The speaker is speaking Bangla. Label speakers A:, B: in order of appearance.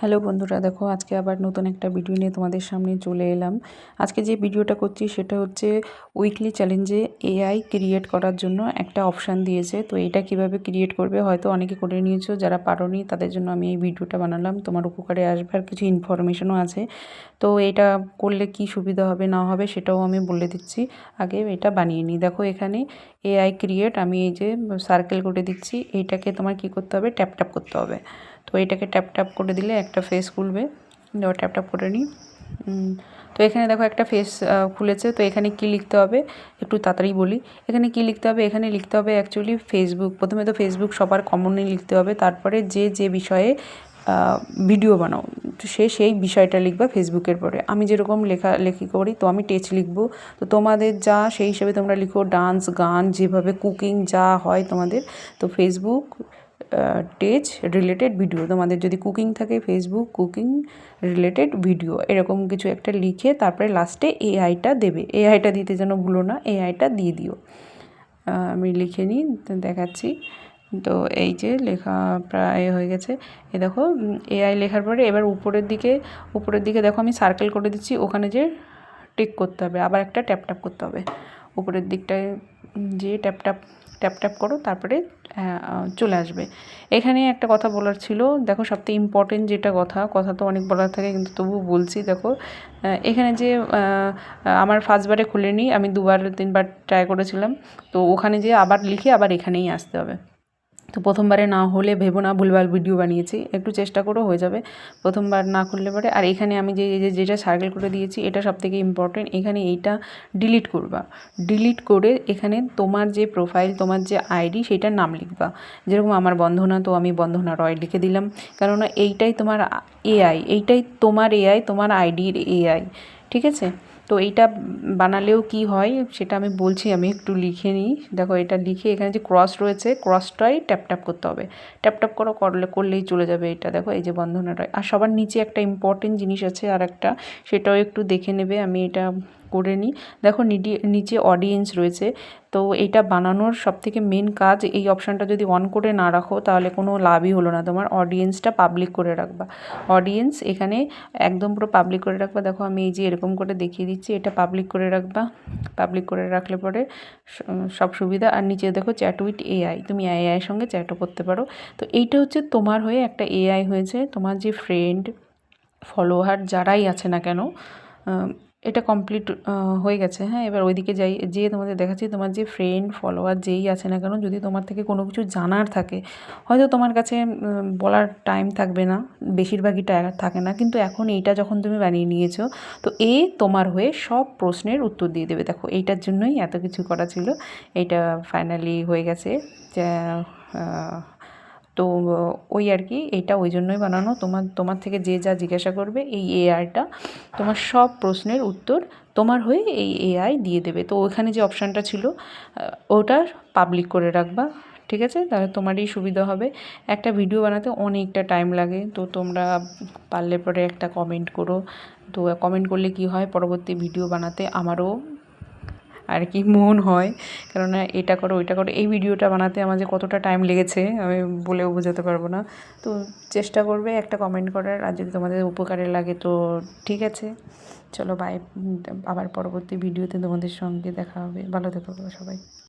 A: হ্যালো বন্ধুরা, দেখো আজকে আবার নতুন একটা ভিডিও নিয়ে তোমাদের সামনে চলে এলাম। আজকে যে ভিডিওটা করছি সেটা হচ্ছে উইকলি চ্যালেঞ্জে এআই ক্রিয়েট করার জন্য একটা অপশান দিয়েছে। তো এটা কীভাবে ক্রিয়েট করবে হয়তো অনেকে করে নিয়েছো, যারা পারোনি তাদের জন্য আমি এই ভিডিওটা বানালাম। তোমার উপকারে আসবে আর কিছু ইনফরমেশনও আছে। তো এটা করলে কি সুবিধা হবে, না হবে সেটাও আমি বলে দিচ্ছি। আগে এটা বানিয়ে নিই। দেখো এখানে এআই ক্রিয়েট আমি এই যে সার্কেল করে দিচ্ছি। এইটাকে তোমার কি করতে হবে? ট্যাপ ট্যাপ করতে হবে। তো এটাকে ট্যাপ ট্যাপ করে দিলে একটা ফেস খুলবে। দেওয়া ট্যাপ ট্যাপ করে নিই। তো এখানে দেখো একটা ফেস খুলেছে। তো এখানে কি লিখতে হবে? একটু তাড়াতাড়ি বলি। এখানে কি লিখতে হবে? এখানে লিখতে হবে অ্যাকচুয়ালি ফেসবুক প্রথমে তো ফেসবুক সবার কমনই লিখতে হবে। তারপরে যে যে বিষয়ে ভিডিও বানাও, তো সে সেই বিষয়টা লিখবা ফেসবুকের পরে। আমি যেরকম লেখা, লেখি করি, তো আমি টেচ লিখব। তো তোমাদের যা, সেই হিসেবে তোমরা লিখো ডান্স গান, যেভাবে কুকিং যা হয় তোমাদের। তো ফেসবুক টেজ রিলেটেড ভিডিও। তোমাদের যদি কুকিং থাকে, ফেসবুক কুকিং রিলেটেড ভিডিও, এরকম কিছু একটা লিখে তারপরে লাস্টে এআইটা দেবে। এআইটা দিতে যেন ভুলো না, এআইটা দিয়ে দিও। আমি লিখে নিই, দেখাচ্ছি। তো এই যে লেখা প্রায় হয়ে গেছে। এ দেখো, এআই লেখার পরে এবার উপরের দিকে উপরের দিকে দেখো আমি সার্কেল করে দিচ্ছি, ওখানে যে টিক করতে হবে, আবার একটা ট্যাপ ট্যাপ করতে হবে। উপরের দিকটায় যে ট্যাপ ট্যাপ ট্যাপ ট্যাপ করো, তারপরে চলে আসবে। এখানে একটা কথা বলার ছিল, দেখো সবথেকে ইম্পর্টেন্ট যেটা কথা কথা তো অনেক বলার থাকে কিন্তু তবু বলছি, দেখো এখানে যে আমার ফার্স্টবারে খুলেনি আমি দুবার তিনবার ট্রাই করেছিলাম, তো ওখানে যে আবার লিখে আবার এখানেই আসতে হবে। তো প্রথমবারে না হলে ভেবো না, ভুলভাল ভিডিও বানিয়েছি। একটু চেষ্টা করো, হয়ে যাবে। প্রথমবার না করলে পরে, আর এখানে আমি যে যেটা সার্কেল করে দিয়েছি, এটা সব থেকে ইম্পর্টেন্ট এখানে এইটা ডিলিট করবা। ডিলিট করে এখানে তোমার যে প্রোফাইল তোমার যে আইডি সেটার নাম লিখবা। যেরকম আমার বন্ধনা, তো আমি বন্ধনা রয় লিখে দিলাম। কেননা এইটাই তোমার এআই এইটাই তোমার এআই তোমার আইডির এআই ঠিক আছে? তো এইটা বানালেও কি হয় সেটা আমি বলছি, আমি একটু লিখে নিই। দেখো এটা লিখে এখানে যে ক্রস রয়েছে ক্রসটাই ট্যাপ ট্যাপ করতে হবে। ট্যাপ ট্যাপ করো, করলে, করলেই চলে যাবে এটা। দেখো এই যে বন্ধনাটা। আর সবার নিচে একটা ইম্পর্টেন্ট জিনিস আছে আর একটা সেটাও একটু দেখে নেবে, আমি এটা করে নিই। দেখো নিচে অডিয়েন্স রয়েছে, তো এইটা বানানোর সবথেকে মেন কাজ, এই অপশানটা যদি অন করে না রাখো, তাহলে কোনো লাভই হলো না। তোমার অডিয়েন্সটা পাবলিক করে রাখবা। অডিয়েন্স এখানে একদম পুরো পাবলিক করে রাখবা। দেখো আমি এই যে এরকম করে দেখিয়ে এটা পাবলিক করে রাখবা। পাবলিক করে রাখলে পরে সব সুবিধা। আর নিচে দেখো চ্যাট উইথ এআই তুমি এআইয়ের সঙ্গে চ্যাটও করতে পারো। তো এইটা হচ্ছে তোমার হয়ে একটা এআই হয়েছে। তোমার যে ফ্রেন্ড ফলোয়ার যারাই আছে না কেন এটা কমপ্লিট হয়ে গেছে। হ্যাঁ এবার ওইদিকে যাই, যেয়ে তোমাদের দেখাচ্ছি, তোমার যে ফ্রেন্ড ফলোয়ার যেই আছে না কেন, যদি তোমার থেকে কোনো কিছু জানার থাকে, হয়তো তোমার কাছে বলার টাইম থাকবে না, বেশিরভাগই থাকে না, কিন্তু এখন এইটা যখন তুমি বানিয়ে নিয়েছো, তো এ তোমার হয়ে সব প্রশ্নের উত্তর দিয়ে দেবে। দেখো, এইটার জন্যই এত কিছু করা ছিল, এইটা ফাইনালি হয়ে গেছে তো ওই আর কি, এইটা ওই জন্যই বানানো। তোমার তোমার থেকে যে যা জিজ্ঞাসা করবে এই এআইটা তোমার সব প্রশ্নের উত্তর তোমার হয়ে এই এআই দিয়ে দেবে। তো ওখানে যে অপশানটা ছিল ওটা পাবলিক করে রাখবা, ঠিক আছে? তাহলে তোমারই সুবিধা হবে। একটা ভিডিও বানাতে অনেকটা টাইম লাগে, তো তোমরা পারলে পরে একটা কমেন্ট করো। তো কমেন্ট করলে কি হয়? পরবর্তী ভিডিও বানাতে আমারও আর কি মন হয়। কেননা এটা করো, ওইটা করো। এই ভিডিওটা বানাতে আমার যে কতটা টাইম লেগেছে, আমি বলেও বোঝাতে পারব না। তো চেষ্টা করবে একটা কমেন্ট করার। আর যদি তোমাদের উপকারে লাগে তো ঠিক আছে। চলো বাই আবার পরবর্তী ভিডিওতে তোমাদের সঙ্গে দেখা হবে। ভালো থেকো সবাই।